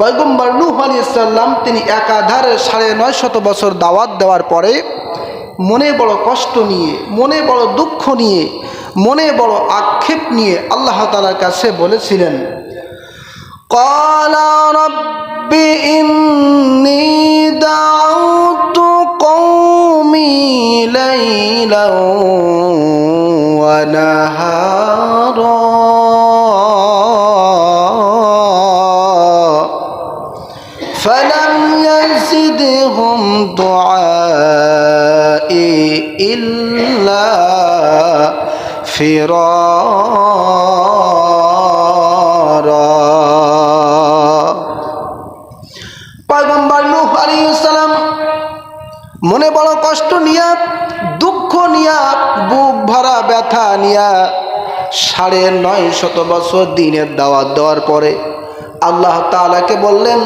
পয়গম্বর নূহ আলী ইসলাম তিনি একাধারে সাড়ে নয় শত বছর দাওয়াত দেওয়ার পরে মনে বড় কষ্ট নিয়ে, মনে বড় দুঃখ নিয়ে, মনে বড় আক্ষেপ নিয়ে আল্লাহ তালার কাছে বলেছিলেন, কলা يزدهم دعائي إلا فرارا পয়গম্বর নূহ আলাইহিস সালাম মনে বড় কষ্ট নিয়া দুঃখ নিয়া বুক ভরা ব্যথা নিয়া সাড়ে নয় শত বছর দিনের দাওয়াত দেওয়ার পরে আল্লাহ তাআলাকে বললেন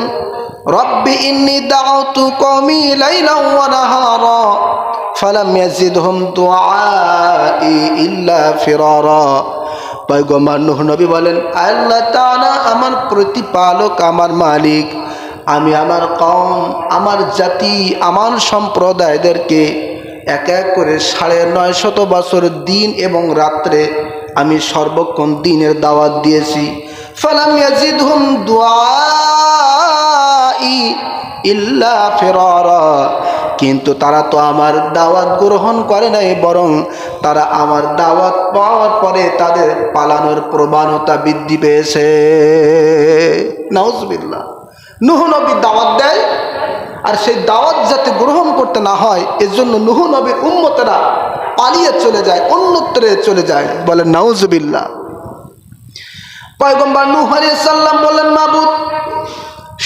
পয়গম্বর নূহ নবী বলেন আমার প্রতিপালক, আমার মালিক, আমি আমার কম আমার জাতি, আমার সম্প্রদায়দেরকে এক এক করে সাড়ে নয় শত বছর দিন এবং রাত্রে আমি সর্বক্ষণ দিনের দাওয়াত দিয়েছি। ফালাম ইয়াজিদহুম দুআই ইল্লা ফিরারা। কিন্তু তারা তো আমার দাওয়াত গ্রহণ করে নাই, বরং তারা আমার দাওয়াত পাওয়ার পরে তাদের পালানোর প্রবণতা বৃদ্ধি পেয়েছে। নাউজবিল্লাহ। নুহ নবী দাওয়াত দেয়, আর সেই দাওয়াত যাতে গ্রহণ করতে না হয় এর জন্য নুহ নবীর উম্মতেরা পালিয়ে চলে যায়, অন্যত্রে চলে যায়, বলে নাউজবিল্লাহ। পয়গম্বর নূহ আলাইহিস সালাম বললেন, মাবুদ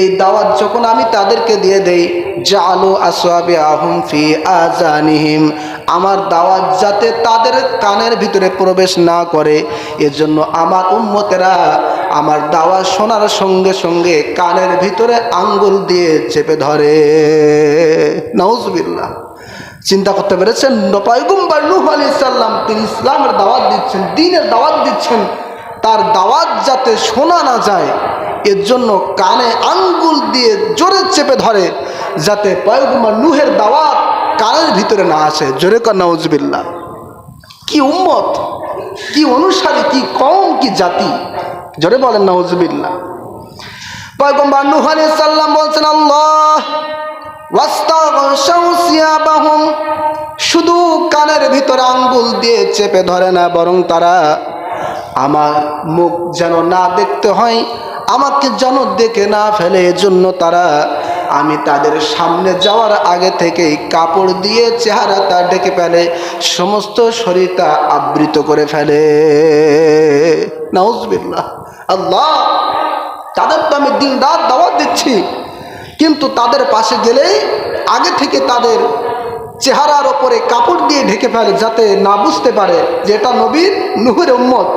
এই দাওয়াত যখন আমি তাদেরকে দিয়ে দেই, জালু আসওয়াবি আহম ফি আজানিহিম আমার দাওয়াত যাতে তাদের কানের ভিতরে প্রবেশ না করে, এজন্য আমার উম্মতেরা আমার দাওয়াত শোনার সঙ্গে সঙ্গে কানের ভিতরে আঙ্গুল দিয়ে চেপে ধরে। নাউজবিল্লাহ। চিন্তা করতে পেরেছেন? পয়গম্বর নূহ আলি সালাম তিনি ইসলামের দাওয়াত দিচ্ছেন, দিনের দাওয়াত দিচ্ছেন। তার দাওয়াত যাতে শোনা না যায় এর জন্য কানে আঙ্গুল দিয়ে জোরে চেপে ধরে, যাতে পয়গম্বর নুহের দাওয়াত কানের ভিতরে না আসে। জোরে কর নাউজবিল্লা কি উম্মত? কি অনুসারী? কি কম কি জাতি? জোরে বলেন নাউজবিল্লা পয়গম্বর নুহ আলাইহিস সালাম বলছেন, আল্লাহ শুধু কানের ভিতরে আঙ্গুল দিয়ে চেপে ধরে না, বরং তারা আমার মুখ যেন না দেখতে হয় আমাকে যেন দেখে না ফেলে, এজন্য তারা আমি তাদের সামনে যাওয়ার আগে থেকেই কাপড় দিয়ে চেহারাটা ডেকে ফেলে, সমস্ত শরীরটা আবৃত করে ফেলে। নাউজবিল্লাহ। আল্লাহ, তাদের তো আমি দিন রাত দাওয়াত দিচ্ছি, কিন্তু তাদের পাশে গেলেই আগে থেকে তাদের চেহারার ওপরে কাপড় দিয়ে ঢেকে ফেলে, যাতে না বুঝতে পারে যে এটা নবীর, নুহের উম্মত।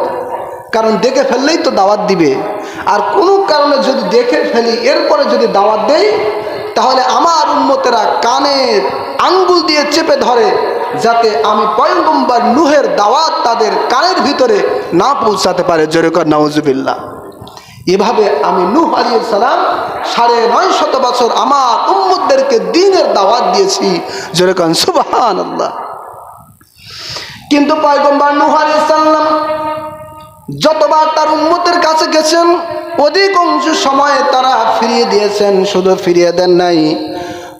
কারণ দেখে ফেললেই তো দাওয়াত দিবে। আর কোনো কারণে যদি দেখে ফেলি, এরপরে যদি দাওয়াত দেই, তাহলে আমার উন্মতেরা কানের আঙ্গুল দিয়ে চেপে ধরে, যাতে আমি পয়গম্বর নুহের দাওয়াত তাদের কানের ভিতরে না পৌঁছাতে পারে। জোরেকর নওয়াজুবিল্লাহ এভাবে আমি নূহ আলাইহিস সালাম সাড়ে নয় শত বছর আমার উম্মতদেরকে দিনের দাওয়াত দিয়েছি। যেরকম সুবাহান কিন্তু পয়গম্বর নূহ আলাইহিস সালাম যতবার তার উম্মতের কাছে গেছেন, অধিকাংশ সময়ে তারা ফিরিয়ে দিয়েছেন, শুধু ফিরিয়ে দেন নাই।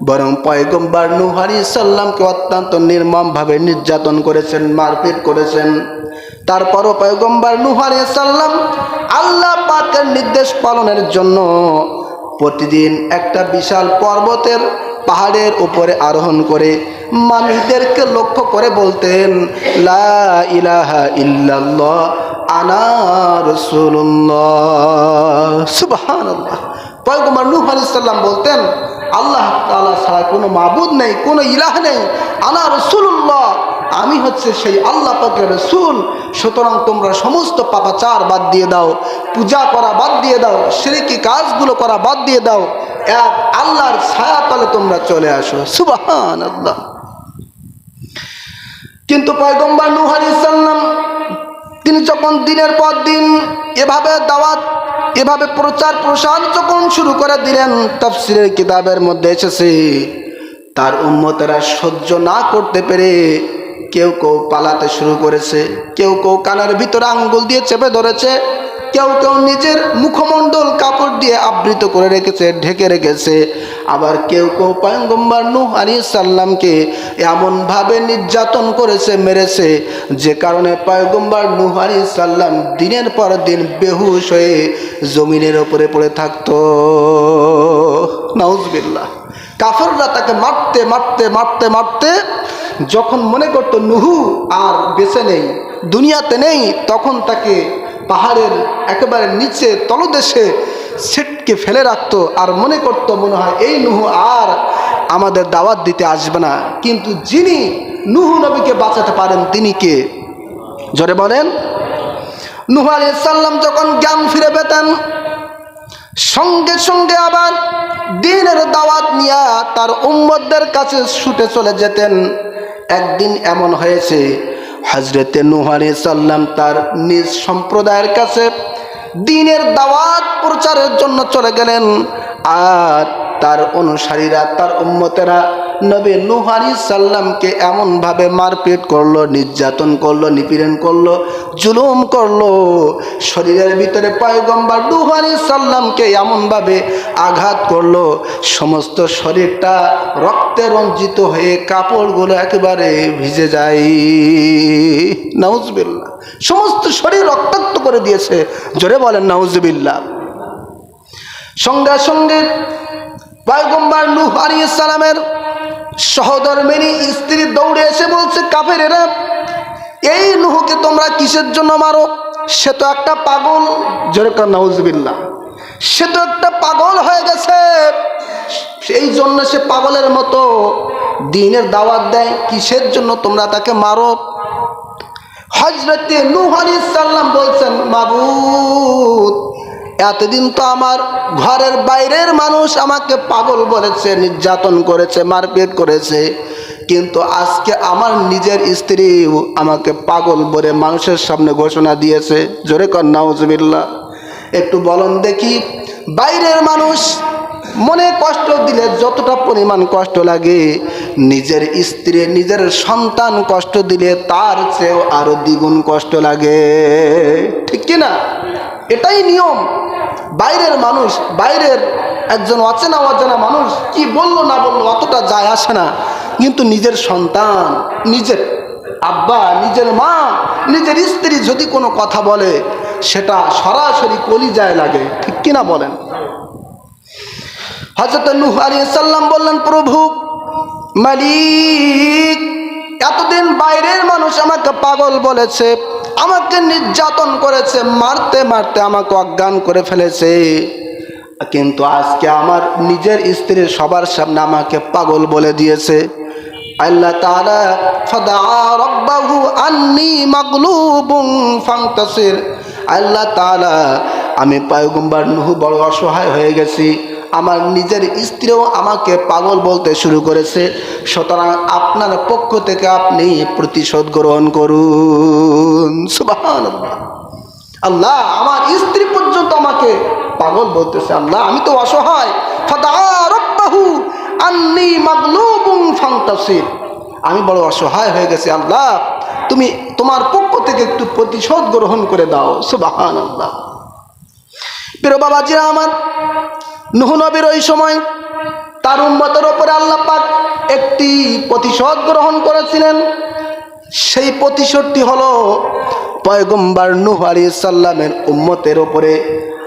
বরং পয়গম্বর নূহ আলাইহিস সাল্লামকে অত্যন্ত নির্মমভাবে নির্যাতন করেছেন, মারপিট করেছেন। তারপরও পয়গম্বর নূহ আলাইহিস সাল্লাম আল্লাহ পাকের নির্দেশ পালনের জন্য প্রতিদিন একটা বিশাল পর্বতের পাহাড়ের উপরে আরোহণ করে মানুষদেরকে লক্ষ্য করে বলতেন, লা ইলাহা ইল্লাল্লাহ বলতেন, আল্লাহ তাআলা ছাড়া কোনো মাবুদ নেই, কোনো ইলাহ নেই। আনা রসুল্লাহ আমি হচ্ছে সেই আল্লাহ পাকের রসুল। সুতরাং তোমরা সমস্ত পাপাচার বাদ দিয়ে দাও, পূজা করা বাদ দিয়ে দাও, সিরিকি কাজগুলো করা বাদ দিয়ে দাও। এক আল্লাহর ছায়া তলে তোমরা চলে আসো। সুবাহান আল্লাহ কিন্তু পয়গম্বর নূহ আলাইহিস সালাম, তিনি যখন দিনের পর দিন এভাবে দাওয়াত, এভাবে প্রচার প্রসার যখন শুরু করে দিলেন, তাফসিরের কিতাবের মধ্যে এসেছে, তার উম্মতেরা সহ্য না করতে পেরে কেউ কেউ পালাতে শুরু করেছে, কেউ কেউ কানের ভিতরে আঙ্গুল দিয়ে চেপে ধরেছে কেউ কেউ নিজের মুখমণ্ডল কাপড় দিয়ে আবৃত করে রেখেছে, ঢেকে রেখেছে। আবার কেউ কেউ পয়ঙ্গম্বর নূহ আলী সাল্লামকে এমনভাবে নির্যাতন করেছে, মেরেছে, যে কারণে পয়গম্বর নূহ আলী সাল্লাম দিনের পর দিন বেহুশ হয়ে জমিনের ওপরে পড়ে থাকতো। নাউজবিল্লাহ। কাফররা তাকে মারতে মারতে মারতে মারতে যখন মনে করতো, নুহু আর বেঁচে নেই, দুনিয়াতে নেই, তখন তাকে পাহাড়ের একেবারে নিচে তলদেশে সেটকে ফেলে রাখতো আর মনে করতো মনে হয়, এই নুহু আর আমাদের দাওয়াত দিতে আসবে না। কিন্তু যিনি নুহু নবীকে বাঁচাতে পারেন, তিনি কে? জোরে বলেন। নুহু আলি সাল্লাম যখন জ্ঞান ফিরে পেতেন, সঙ্গে সঙ্গে আবার দিনের দাওয়াত নিয়ে তার উম্মতদের কাছে ছুটে চলে যেতেন। একদিন এমন হয়েছে হজরতে নুহানি সাল্লাম তার নিজ সম্প্রদায়ের কাছে দিনের দাওয়াত প্রচারের জন্য চলে গেলেন। আর তার অনুসারীরা, তার উম্মতেরা নবী নুহানি সাল্লামকে এমনভাবে মারপিট করল, নির্যাতন করল, নিপীড়ন করল, জুলুম করল। শরীরের ভিতরে পয়গম্বর নুহানি সাল্লামকে এমনভাবে আঘাত করল। সমস্ত শরীরটা রক্তে রঞ্জিত হয়ে কাপড়গুলো একেবারে ভিজে যায়। নাউজবিল্লা সমস্ত শরীর রক্তাক্ত করে দিয়েছে। জোরে বলেন নাউজবিল্লা সঙ্গে সঙ্গে পয়গম্বর নূহ আলাইহিস সালামের সহধর্মিনী স্ত্রী দৌড়ে এসে বলছে কাফের এরা এই নুহকে তোমরা কিসের জন্য মারো? সে তো একটা পাগল। যেরকম নাউজবিল্লা সে তো একটা পাগল হয়ে গেছে। সেই জন্য সে পাগলের মতো দিনের দাওয়াত দেয়, কিসের জন্য তোমরা তাকে মারো? হজরতে নূহ আলাইহিস সালাম বলছেন, মাবুদ এতদিন তো আমার ঘরের বাইরের মানুষ আমাকে পাগল বলেছে, নির্যাতন করেছে, মারপিট করেছে। কিন্তু আজকে আমার নিজের স্ত্রীও আমাকে পাগল বলে মানুষের সামনে ঘোষণা দিয়েছে। জোরে কর নাউজবিল্লা একটু বলন দেখি, বাইরের মানুষ মনে কষ্ট দিলে যতটা পরিমাণ কষ্ট লাগে, নিজের স্ত্রী, নিজের সন্তান কষ্ট দিলে তার চেয়েও আরও দ্বিগুণ কষ্ট লাগে। ঠিক কি না? এটাই নিয়ম। বাইরের মানুষ, বাইরের একজন অচেনা অচেনা মানুষ কি বলল না বলল অতটা যায় আসে না। কিন্তু নিজের সন্তান, নিজের আব্বা, নিজের মা, নিজের স্ত্রী যদি কোনো কথা বলে, সেটা সরাসরি কলিজায় লাগে। ঠিক কিনা বলেন? হজরত নুহ আলী সাল্লাম বললেন, প্রভু, মালিক, এতদিন বাইরের মানুষ আমাকে পাগল বলেছে, আমাকে নির্যাতন করেছে, মারতে মারতে আমাকে অজ্ঞান করে ফেলেছে। কিন্তু আজকে আমার নিজের স্ত্রীর সবার সামনে আমাকে পাগল বলে দিয়েছে। আল্লাহ তাআলা আন্নি আল্লাহ তাআলা, আমি পয়গম্বর নুহু বড় অসহায় হয়ে গেছি। আমার নিজের স্ত্রীও আমাকে পাগল বলতে শুরু করেছে। সুতরাং আপনার পক্ষ থেকে আপনি প্রতিশোধ গ্রহণ করুন। আল্লাহ, আমার স্ত্রী পর্যন্ত আমাকে পাগল বলতেছে। আল্লাহ, আমি তো অসহায়। আমি বড় অসহায় হয়ে গেছি। আল্লাহ, তুমি তোমার পক্ষ থেকে একটু প্রতিশোধ গ্রহণ করে দাও। সুবাহান আল্লাহ প্রিয় বাবাজিরা আমার নবীর ওই সময় তার উম্মতের ওপরে আল্লাহ পাক একটি প্রতিশোধ গ্রহণ করেছিলেন। সেই প্রতিশোধটি হলো পয়গম্বর নুহ আলী সাল্লামের উম্মতের ওপরে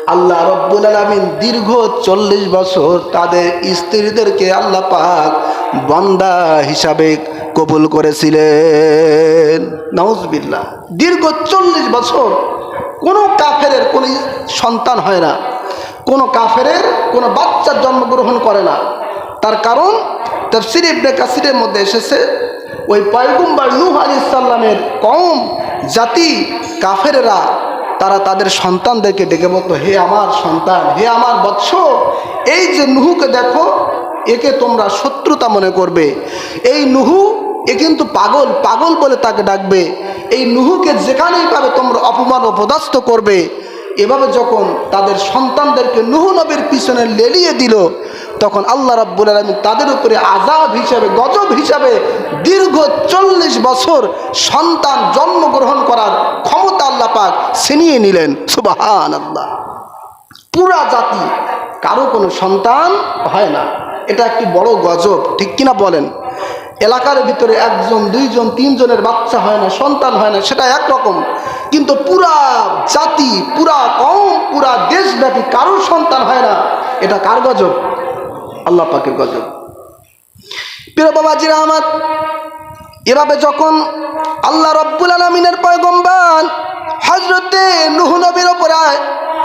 আল্লাহ রব্বুল আলমিন দীর্ঘ চল্লিশ বছর তাদের স্ত্রীদেরকে আল্লাহ পাক বন্দা হিসাবে কবুল করেছিলেন। নাউজবিল্লা দীর্ঘ চল্লিশ বছর কোনো কাফেরের কোনো সন্তান হয় না। কোনো কাফেরের কোনো বাচ্চার জন্মগ্রহণ করে না। তার কারণ তফসির ইবনে কাসিরের মধ্যে এসেছে, ওই পয়গুম্বার নূহ আলী ইসাল্লামের কম জাতি কাফেরেরা, তারা তাদের সন্তানদেরকে ডেকে বলতো, হে আমার সন্তান, হে আমার বৎস, এই যে নুহুকে দেখো, একে তোমরা শত্রুতা মনে করবে। এই নুহু, এ কিন্তু পাগল পাগল বলে তাকে ডাকবে। এই নুহুকে যেখানেই পাবে তোমরা অপমান অপদাস্ত করবে। এভাবে যখন তাদের সন্তানদেরকে নুহু নবীর পিছনে লেলিয়ে দিল, তখন আল্লাহ রাব্বুল আলমী তাদের উপরে আজাব হিসাবে, গজব হিসাবে দীর্ঘ চল্লিশ বছর সন্তান জন্মগ্রহণ করার ক্ষমতা আল্লাহ পাক ছিনিয়ে নিলেন। সুবাহান আল্লাহ পুরা জাতি, কারও কোনো সন্তান হয় না। এটা একটি বড় গজব, ঠিক কিনা বলেন? এলাকার ভিতরে একজন, দুইজন, তিনজনের বাচ্চা হয় না, সন্তান হয় না, সেটা একরকম। কিন্তু পুরা জাতি, পুরা কম পুরা দেশব্যাপী কারোর সন্তান হয় না, এটা কার গজব? আল্লাহ পাকের গজব। প্রিয় বাবাজিরা আমার, এভাবে যখন আল্লাহ রব্বুল আলমিনের পয়গম্বান হজরতে নুহ নবীর ওপরে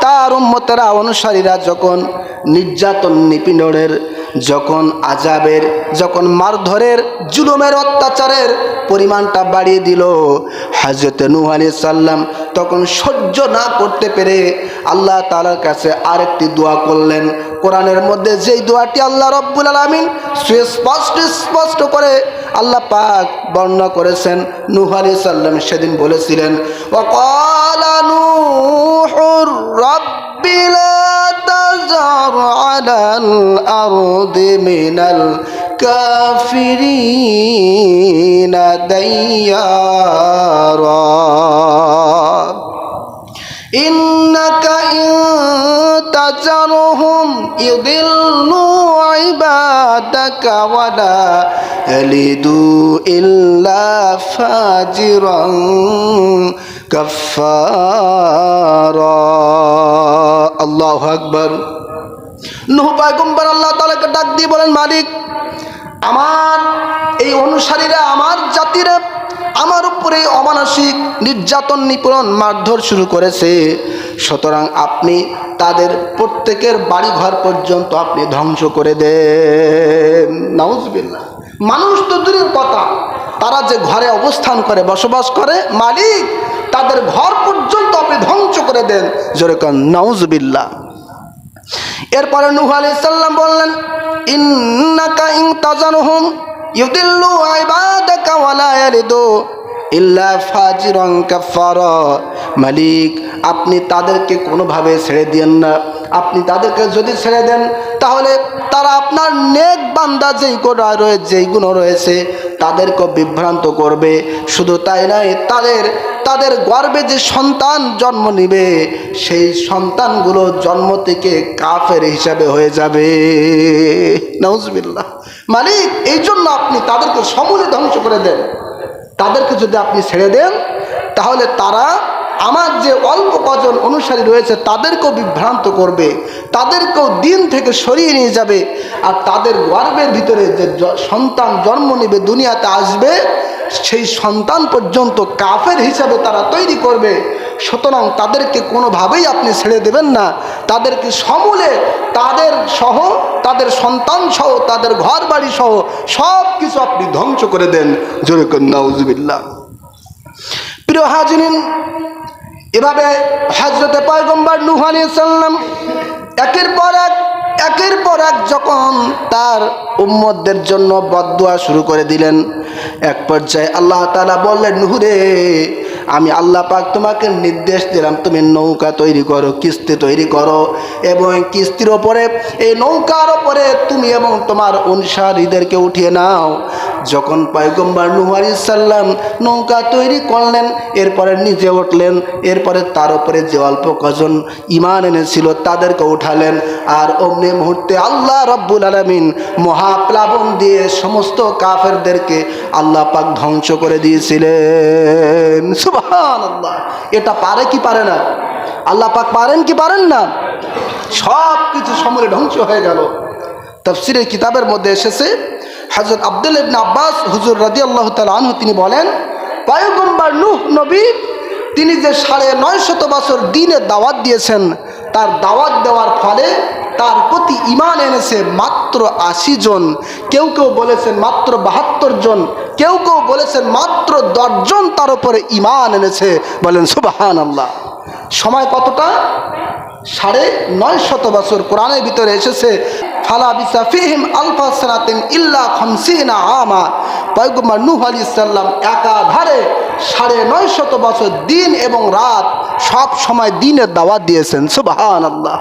তার উম্মতেরা, অনুসারীরা যখন নির্যাতন নিপীড়নের যখন আজাবের যখন মারধরের জুলুমের অত্যাচারের পরিমাণটা বাড়িয়ে দিল হাজরতে নূহ আলী সাল্লাম তখন সহ্য না করতে পেরে আল্লাহ তালার কাছে আরেকটি দোয়া করলেন কোরআনের মধ্যে যেই দোয়াটি আল্লাহ রব্বুল আলমিন সুস্পষ্ট স্পষ্ট করে আল্লাহ পাক বর্ণনা করেছেন নূহ আলী সাল্লাম সেদিন বলেছিলেন وقال نوح رب لا تذر على الأرض من الكافرين ديارا إنك إن تذرهم يضلوا عبادك ولا يلدوا إلا فاجرا كفارا الله أكبر নুহ পায়গম্বর আল্লাহ তালাকে ডাক দিয়ে বলেন, মালিক, আমার এই অনুসারীরা, আমার জাতিরা আমার উপরে অমানসিক নির্যাতন নিপীড়ন মারধর শুরু করেছে। সুতরাং আপনি তাদের প্রত্যেকের বাড়ি ঘর পর্যন্ত আপনি ধ্বংস করে দেন। নাউজবিল্লা মানুষ তো দূরের কথা। তারা যে ঘরে অবস্থান করে, বসবাস করে, মালিক, তাদের ঘর পর্যন্ত আপনি ধ্বংস করে দেন। জোরে কান নাউজবিল্লা এরপরে নুহ আলি সাল্লাম বললেন, ইন্নাকা ইন তাজানুহুম ইউদিল্লু ইবাদাকা ওয়ালা ইয়ালিদু ইল্লা ফাজিরন কাফারা মালিক, আপনি তাদেরকে কোনোভাবে ছেড়ে দিয়েন না। আপনি তাদেরকে যদি ছেড়ে দেন, তাহলে তারা আপনার নেক বান্দা যেই গোড়া রয়েছে যেই গুণ রয়েছে তাদেরকে বিভ্রান্ত করবে। শুধু তাই নয়, তাদের তাদের গর্বে যে সন্তান জন্ম নিবে, সেই সন্তানগুলো জন্ম থেকে কাফের হিসাবে হয়ে যাবে। নজবিল্লা মালিক এই জন্য আপনি তাদেরকে সমূলে ধ্বংস করে দেন। তাদেরকে যদি আপনি ছেড়ে দেন, তাহলে তারা আমার যে অল্প কজন অনুসারী রয়েছে তাদেরকেও বিভ্রান্ত করবে, তাদেরকেও দিন থেকে সরিয়ে নিয়ে যাবে, আর তাদের গর্বের ভিতরে যে সন্তান জন্ম নেবে দুনিয়াতে আসবে, সেই সন্তান পর্যন্ত কাফের হিসাবে তারা তৈরি করবে। সুতরাং তাদেরকে কোনোভাবেই আপনি ছেড়ে দেবেন না। তাদেরকে সমূলে তাদের সহ, তাদের সন্তান সহ, তাদের ঘর বাড়ি সহ সব কিছু আপনি ধ্বংস করে দেন। জোরে কন্যা প্রিয় হাজিনিন এভাবে হজরতে পয়গম্বর নুহানি সাল্লাম একের পর এক, একের পর এক যখন তার উম্মতদের জন্য বদুয়া শুরু করে দিলেন, এক পর্যায়ে আল্লাহ তালা বললেন নুহুরে আমি আল্লাহ পাক তোমাকে নির্দেশ দিলাম, তুমি নৌকা তৈরি করো, কিস্তি তৈরি করো এবং কিস্তির ওপরে, এই নৌকার ওপরে তুমি এবং তোমার অনুসারীদেরকে উঠিয়ে নাও। যখন পয়গম্বর নুহ আলাইহিস সাল্লাম নৌকা তৈরি করলেন, এরপরে নিজে উঠলেন, এরপরে তার উপরে যে অল্প কজন ইমান এনেছিল তাদেরকে উঠালেন আর অমনি মুহূর্তে আল্লাহ রব্বুল আলমিন মহাপ্লাবন দিয়ে সমস্ত কাফেরদেরকে আল্লাহ পাক ধ্বংস করে দিয়েছিলেন। সুবহান আল্লাহ এটা পারে কি পারে না? আল্লাহ পাক পারেন কি পারেন না? সব কিছু সমরে ধ্বংস হয়ে গেল। তফসিরের কিতাবের মধ্যে এসেছে হজরত আব্দুল ইবনা আব্বাস হুজুর রাজি আল্লাহ তালহ তিনি বলেন, পয়গম্বর নুহ নবী, তিনি যে সাড়ে নয় শত বছর দিনে দাওয়াত দিয়েছেন তার দাওয়াত দেওয়ার ফলে তার প্রতি ইমান এনেছে মাত্র আশি জন। কেউ কেউ বলেছেন মাত্র বাহাত্তর জন। কেউ কেউ বলেছেন মাত্র দশজন তার উপরে ইমান এনেছে। বলেন সুবাহান আল্লাহ সময় কতটা? সাড়ে নয় শত বছর কোরআনের ভিতরে এসেছে, ফালা বিসা ফিহিম আলফা সালাতিন ইল্লা খমসিনা আমা। পয়গম্বর নূহ আলী সাল্লাম একাধারে সাড়ে নয় শত বছর দিন এবং রাত সব সময় দিনের দাওয়াত দিয়েছেন সুবাহান আল্লাহ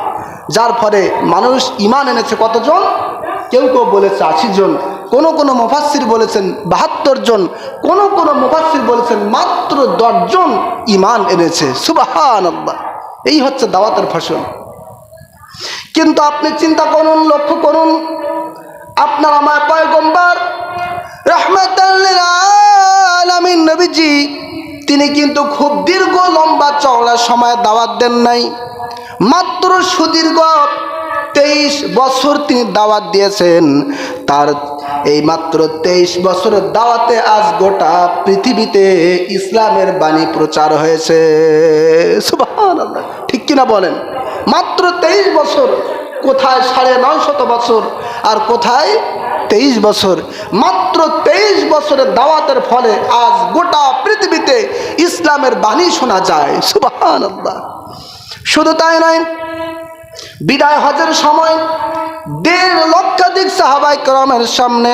যার ফলে মানুষ ইমান এনেছে কতজন? কেউ কেউ বলেছে আশি জন কোন কোন মুফাসির বলেছেন বাহাত্তর জন কোন কোন মুফাসির বলেছেন মাত্র দশজন ইমান এনেছে সুবাহান আল্লাহ এই হচ্ছে দাওয়াতের ফসল। কিন্তু আপনি চিন্তা করুন, লক্ষ্য করুন। আপনার আমার পয়গম্বর রহমতাল্লামিন নবীজি তিনি কিন্তু খুব দীর্ঘ লম্বা চওড়া সময় দাওয়াত দেন নাই। মাত্র সুদীর্ঘ তেইশ বছর তিনি দাওয়াত দিয়েছেন। তার এই মাত্র তেইশ বছরের দাওয়াতে আজ গোটা পৃথিবীতে ইসলামের বাণী প্রচার হয়েছে। ঠিক কিনা বলেন? মাত্র তেইশ বছর, কোথায় সাড়ে নয় শত বছর, আর কোথায় তেইশ বছর, মাত্র তেইশ বছরের দাওয়াতের ফলে আজ গোটা পৃথিবীতে ইসলামের বাণী শোনা যায়। সুবাহান শুধু তাই নয়, বিদায় হজের সময় দেড় লক্ষাধিক সাহাবাই ক্রমের সামনে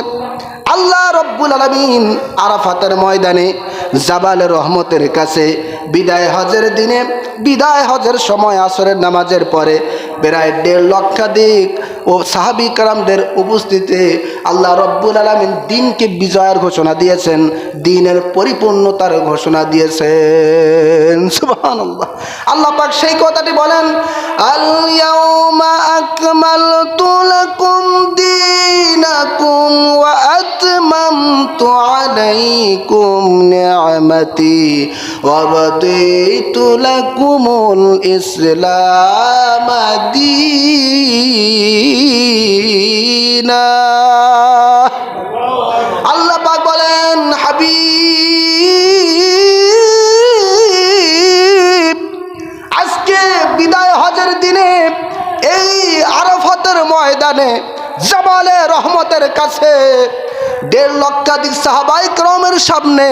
আল্লাহ রব্বুল আলমিন আরাফাতের ময়দানে জাবাল রহমতের কাছে বিদায় হজের দিনে, বিদায় হজের সময় আসরের নামাজের পরে প্রায় দেড় লক্ষাধিক ও সাহাবি কারামদের উপস্থিতিতে আল্লাহ রব্বুল আলমিন দিনকে বিজয়ের ঘোষণা দিয়েছেন, দিনের পরিপূর্ণতার ঘোষণা দিয়েছেন। আল্লাহ পাক সেই কথাটি বলেন আল-ইয়াউমা লাকুমুল ইসলাম দীনা আল্লাহ পাক বলেন, হাবিব, আজকে বিদায় হজের দিনে এই আরফতের ময়দানে জামালে রহমতের কাছে দেড় লক্ষাধিক সাহাবাই ক্রমের সামনে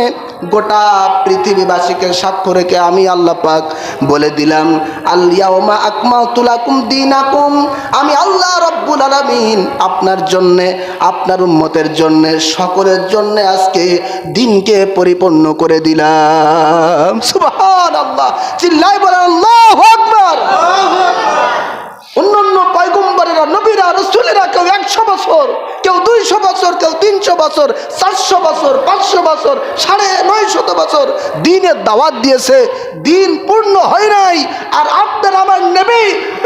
গোটা পৃথিবীবাসীকে সাক্ষ্য রেখে আমি আল্লাহ পাক বলে দিলাম আল্লাহমা আকমা তুলাকুম দিনাকুম। আমি আল্লাহ রব্বুল আলমিন আপনার জন্যে আপনার উম্মতের জন্যে সকলের জন্যে আজকে দিনকে পরিপূর্ণ করে দিলাম। সুবহান আল্লাহ চিল্লাই বলেন আল্লাহু পয়গম্বরেরা নবীরা, রসুলেরা কেউ একশো বছর, কেউ দুইশো বছর, কেউ তিনশো বছর, চারশো বছর, পাঁচশো বছর, সাড়ে নয় শত বছর দিনের দাওয়াত দিয়েছে। দিন পূর্ণ হয় নাই। আর আপনার আমার নেবে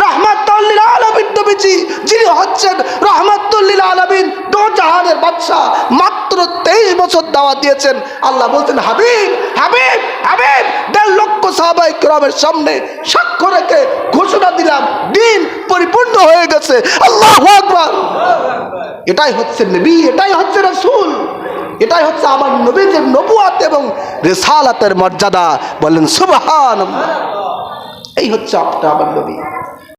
রহমাতুল্লিল আলমিন নবীজি, যিনি হচ্ছেন রহমাতুল্লিল আলমিন দো জাহানের বাদশাহ, মাত্র তেইশ বছর দাওয়াত দিয়েছেন। আল্লাহ বলছেন হাবিব হাবিব হাবিব, দেড় লক্ষ সাহাবাই ক্রমের সামনে সাক্ষ্য রেখে ঘোষণা দিলাম, দিন পরিপূর্ণ হয়ে গেছে। আল্লাহ আকবার। এটাই হচ্ছে নবী, এটাই হচ্ছে রসুল, এটাই হচ্ছে আমার নবীদের নবুয়াত এবং রেসালাতের মর্যাদা। বলেন সুবহান এই হচ্ছে আপনার, আমার নবী।